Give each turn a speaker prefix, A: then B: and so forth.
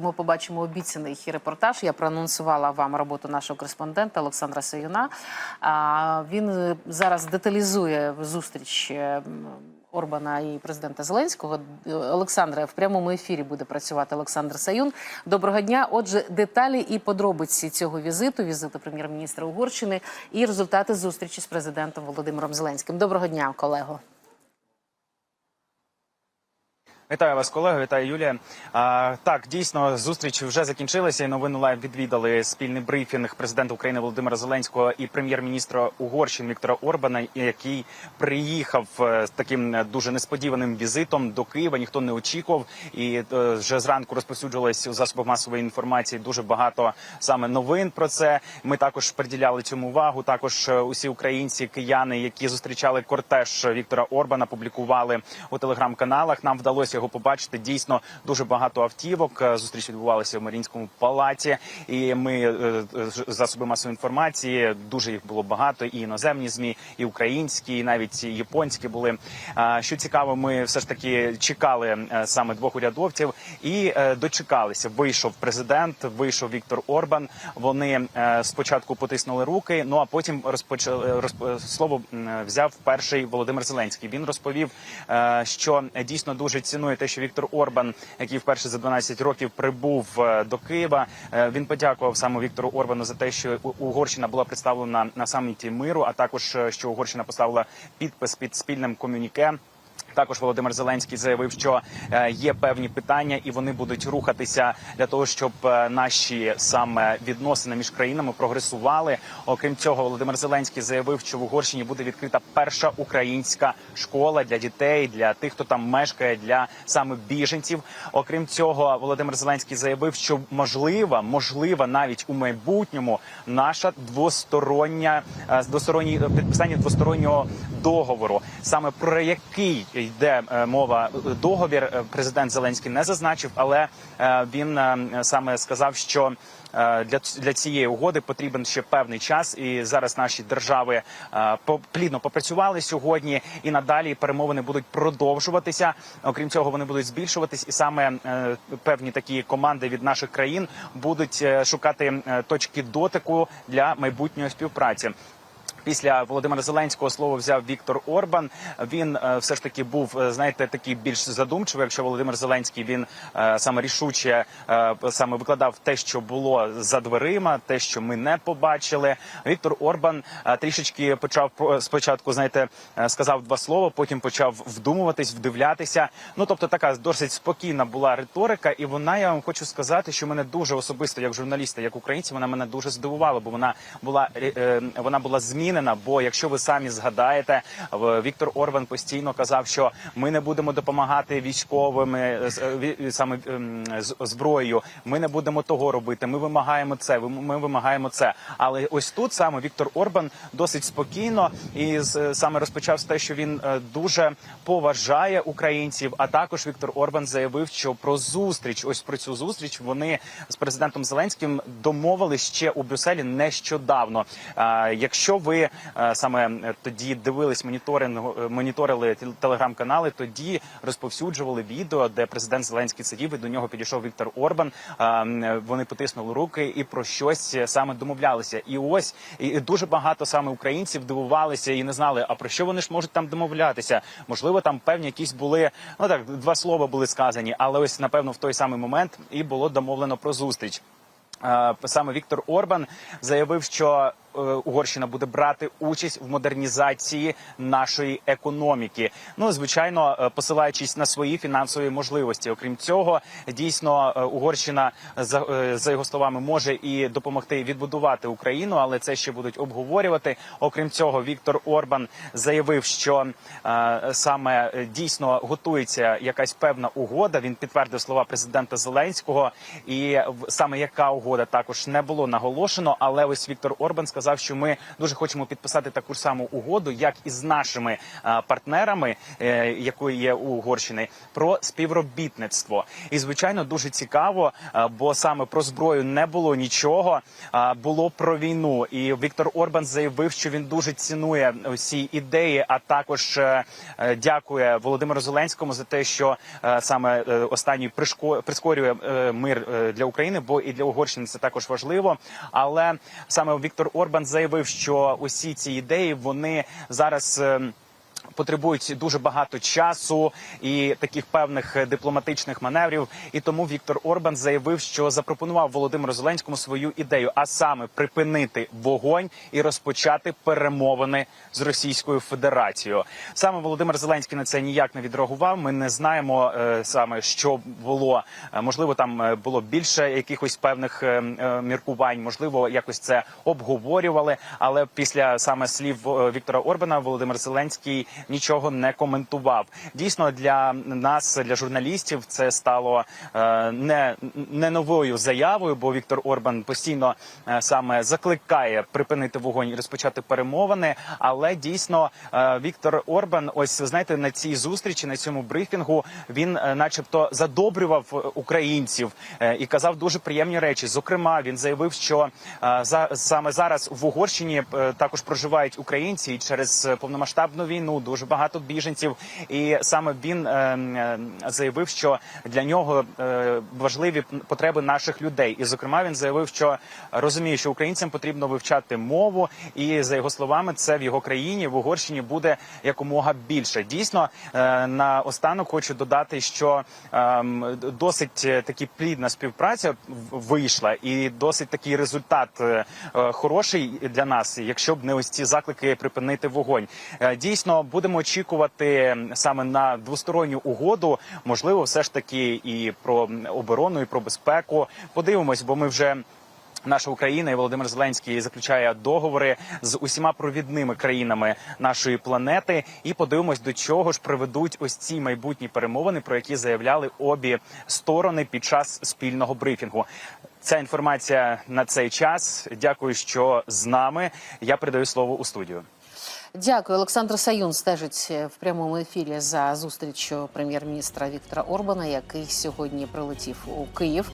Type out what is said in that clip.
A: ми побачимо обіцяний репортаж. Я проанонсувала вам роботу нашого кореспондента Олександра Саюна. Він е, зараз деталізує зустріч. е, Орбана і президента Зеленського Олександре в прямому ефірі буде працювати Олександр Саюн. Доброго дня. Отже, деталі і подробиці цього візиту, візиту прем'єр-міністра Угорщини і результати зустрічі з президентом Володимиром Зеленським. Доброго дня, колего.
B: Вітаю вас, колеги. Вітаю Юлія. А, так, дійсно, зустріч вже закінчилася. І новини лайв відвідали спільний брифінг президента України Володимира Зеленського і прем'єр-міністра Угорщини Віктора Орбана, який приїхав е, з таким е, дуже несподіваним візитом до Києва. Ніхто не очікував. І е, вже зранку розповсюджувалось у засобах масової інформації дуже багато саме новин про це. Ми також приділяли цьому увагу. Також усі українці, кияни, які зустрічали кортеж Віктора Орбана, публікували у телеграм-каналах. Нам вдалося його побачити. Дійсно дуже багато автівок. Е, Зустріч відбувалася в Марінському палаці, і ми е, е, засоби масової інформації. Дуже їх було багато. І іноземні змі, і українські, і навіть японські були. Що цікаво, ми все ж таки чекали саме двох урядовців і дочекалися. Вийшов президент, вийшов Віктор Орбан. Вони спочатку потиснули руки. Ну а потім розпочали розп... слово взяв перший Володимир Зеленський. Він розповів, що дійсно дуже цінує те, що Віктор Орбан, який вперше за 12 років прибув е, до Києва. е, Він подякував саме Віктору Орбану за те, що Угорщина була представлена на саміті миру, а також е, що Угорщина поставила підпис під спільним комюніке. Також Володимир Зеленський заявив, що е, є певні питання, і вони будуть рухатися для того, щоб е, наші саме відносини між країнами прогресували. Окрім цього, Володимир Зеленський заявив, що в Угорщині буде відкрита перша українська школа для дітей, для тих, хто там мешкає, для саме біженців. Окрім цього, Володимир Зеленський заявив, що можлива, можлива навіть у майбутньому наша двостороння е, двосторонні підписання двостороннього договору, саме про який йде е, мова е, договір, е, президент Зеленський не зазначив, але він саме сказав, що. Для для цієї угоди потрібен ще певний час, і зараз наші держави плідно попрацювали сьогодні, і надалі перемовини будуть продовжуватися. Окрім цього, вони будуть збільшуватись, і саме певні такі команди від наших країн будуть шукати точки дотику для майбутньої співпраці. Після Володимира Зеленського слово взяв Віктор Орбан. Він е, все ж таки був, е, знаєте, такий більш задумчивий. Якщо Володимир Зеленський він е, саме рішуче саме викладав те, що було за дверима, те, що ми не побачили. Віктор Орбан трішечки почав спочатку, знаєте, сказав два слова, потім почав вдумуватись, вдивлятися. Ну тобто, така досить спокійна була риторика, і вона я вам хочу сказати, що мене дуже особисто, як журналіста, як українця, вона мене дуже здивувала, бо вона була вона була змінена. Бо якщо ви самі згадаєте, Віктор Орбан постійно казав, що ми не будемо допомагати військовим е, з- е, саме ем, зброєю. Ми не будемо того робити. Ми вимагаємо це. Ми вимагаємо це. Але ось тут саме Віктор Орбан досить спокійно і саме розпочав з те, що він е, дуже поважає українців. А також Віктор Орбан заявив, що про зустріч, ось про цю зустріч, вони з президентом Зеленським домовились ще у Брюсселі нещодавно. Якщо ви е, саме е, тоді дивились е, моніторили телеграм-канали, тоді розповсюджували відео, де президент Зеленський сидів і до нього підійшов Віктор Орбан. Вони потиснули руки і про щось саме домовлялися. І ось і дуже багато саме українців дивувалися і не знали, а про що вони ж можуть там домовлятися. Можливо, там певні якісь були ну так, два слова були сказані, але ось напевно в той самий момент і було домовлено про зустріч. Саме Віктор Орбан заявив, що Угорщина буде брати участь в модернізації нашої економіки. Ну звичайно, е, посилаючись на свої фінансові можливості. Окрім цього, дійсно е, Угорщина за, е, його словами може і допомогти відбудувати Україну, але це ще будуть обговорювати. Окрім цього, Віктор Орбан заявив, що е, саме е, дійсно готується якась певна угода. Він підтвердив слова президента Зеленського, і саме яка угода також не було наголошено. Але ось Віктор Орбан сказав. Сказав, що ми дуже хочемо підписати таку ж саму угоду, як і з нашими е, партнерами, е, якої є у Угорщини, про співробітництво. І звичайно, дуже цікаво, е, бо саме про зброю не було нічого, було про війну. І Віктор Орбан заявив, що він дуже цінує всі ідеї, а також дякує Володимиру Зеленському за те, що саме останній прискорює мир для України, бо і для Угорщини це також важливо. Але саме Віктор Орбан заявив, що усі ці ідеї вони зараз. Потребують дуже багато часу і таких певних е, дипломатичних маневрів. І тому Віктор Орбан заявив, що запропонував Володимиру Зеленському свою ідею, а саме припинити вогонь і розпочати перемовини з Російською Федерацією. Саме Володимир Зеленський на це ніяк не відреагував. Ми не знаємо е, саме, що було. Е, Можливо, там було більше якихось певних міркувань. Можливо, якось це обговорювали. Але після саме слів Віктора Орбана Володимир Зеленський нічого не коментував. Дійсно, для нас, для журналістів, це стало е, не, не новою заявою, бо Віктор Орбан постійно е, саме закликає припинити вогонь і розпочати перемовини. Але дійсно е, Віктор Орбан, ось знаєте, на цій зустрічі, на цьому брифінгу, він, начебто, задобрював українців і казав дуже приємні речі. Зокрема, він заявив, що за саме зараз в Угорщині також проживають українці і через повномасштабну війну дуже багато біженців. І саме він е, е, заявив, що для нього е, важливі потреби наших людей. І зокрема, він заявив, що розуміє, що українцям потрібно вивчати мову, і за його словами, це в його країні в Угорщині буде якомога більше. Дійсно, е, на останок хочу додати, що ем, досить е, таки плідна співпраця вийшла, і досить такий результат е, е, хороший для нас, якщо б не ось ці заклики припинити вогонь. Е, Дійсно, будемо очікувати саме на двосторонню угоду. Можливо, все ж таки і про оборону, і про безпеку. Подивимось, бо ми вже. Наша Україна і Володимир Зеленський заключає договори з усіма провідними країнами нашої планети, і подивимось, до чого ж приведуть ось ці майбутні перемовини, про які заявляли обі сторони під час спільного брифінгу. Ця інформація на цей час. Дякую, що з нами. Я передаю слово у студію.
A: Дякую. Олександр Саюн стежить в прямому ефірі за зустрічю прем'єр-міністра Віктора Орбана, який сьогодні прилетів у Київ.